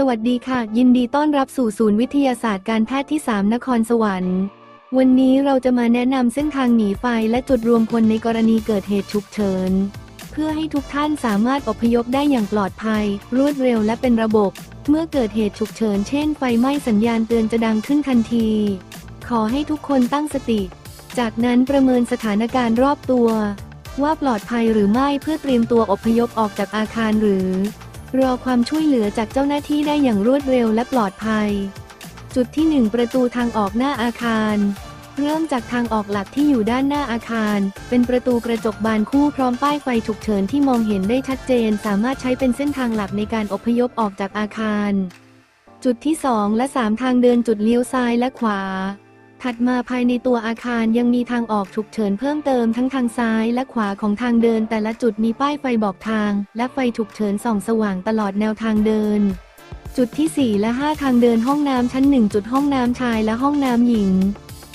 สวัสดีค่ะ ยินดีต้อนรับสู่ศูนย์วิทยาศาสตร์การแพทย์ที่ 3 นครสวรรค์ วันนี้เราจะมาแนะนำเส้นทางหนีไฟและจุดรวมพลในกรณีเกิดเหตุฉุกเฉิน เพื่อให้ทุกท่านสามารถอพยพได้อย่างปลอดภัย รวดเร็วและเป็นระบบ เมื่อเกิดเหตุฉุกเฉินเช่นไฟไหม้สัญญาณเตือนจะดังขึ้นทันที ขอให้ทุกคนตั้งสติ จากนั้นประเมินสถานการณ์รอบตัว ว่าปลอดภัยหรือไม่เพื่อเตรียมตัวอพยพออกจากอาคารหรือ รอความช่วยเหลือจากเจ้าหน้าที่ได้อย่างรวดเร็วและปลอดภัย จุดที่ 1 ประตูทางออกหน้าอาคารเริ่มจากทางออกหลักที่อยู่ด้านหน้าอาคาร เป็นประตูกระจกบานคู่พร้อมป้ายไฟฉุกเฉินที่มองเห็นได้ชัดเจน สามารถใช้เป็นเส้นทางหลักในการอพยพออกจากอาคาร จุดที่ 2 และ 3 ทางเดินจุดเลี้ยวซ้ายและขวา ถัดมาภายในตัวอาคารยังมีทางออกฉุกเฉินเพิ่มเติมทั้งทางซ้ายและขวาของทางเดิน แต่ละจุดมีป้ายไฟบอกทาง และไฟฉุกเฉินส่องสว่างตลอดแนวทางเดิน จุดที่ 4 และ 5 ทางเดินห้องน้ำชั้น 1 จุดห้องน้ำชายและห้องน้ำหญิง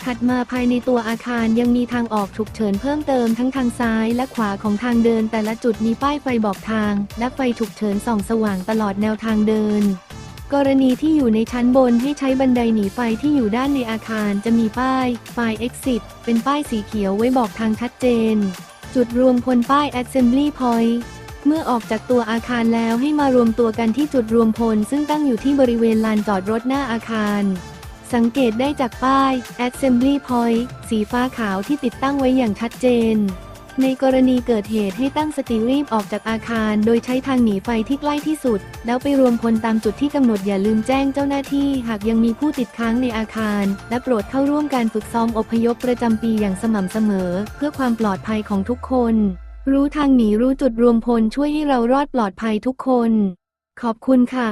ถัดมาภายในตัวอาคารยังมีทางออกฉุกเฉินเพิ่มเติมทั้งทางซ้ายและขวาของทางเดิน แต่ละจุดมีป้ายไฟบอกทาง และไฟฉุกเฉินส่องสว่างตลอดแนวทางเดิน กรณีที่อยู่ในชั้นบนให้ใช้บันไดหนีไฟที่อยู่ด้านในอาคารจะมีป้ายไฟ exit เป็นป้ายสีเขียวไว้บอกทางชัดเจน จุดรวมพลป้าย assembly point เมื่อออกจากตัวอาคารแล้วให้มารวมตัวกันที่จุดรวมพล ซึ่งตั้งอยู่ที่บริเวณลานจอดรถหน้าอาคาร สังเกตได้จากป้าย assembly point สีฟ้าขาวที่ติดตั้งไว้อย่างชัดเจน ในกรณีเกิดเหตุให้ตั้งสติรีบออกจากอาคาร โดยใช้ทางหนีไฟที่ใกล้ที่สุด แล้วไปรวมพลตามจุดที่กำหนดอย่าลืมแจ้งเจ้าหน้าที่ หากยังมีผู้ติดค้างในอาคาร และโปรดเข้าร่วมการฝึกซ้อมอพยพประจำปีอย่างสม่ำเสมอ เพื่อความปลอดภัยของทุกคน รู้ทางหนีรู้จุดรวมพลช่วยให้เรารอดปลอดภัยทุกคน ขอบคุณค่ะ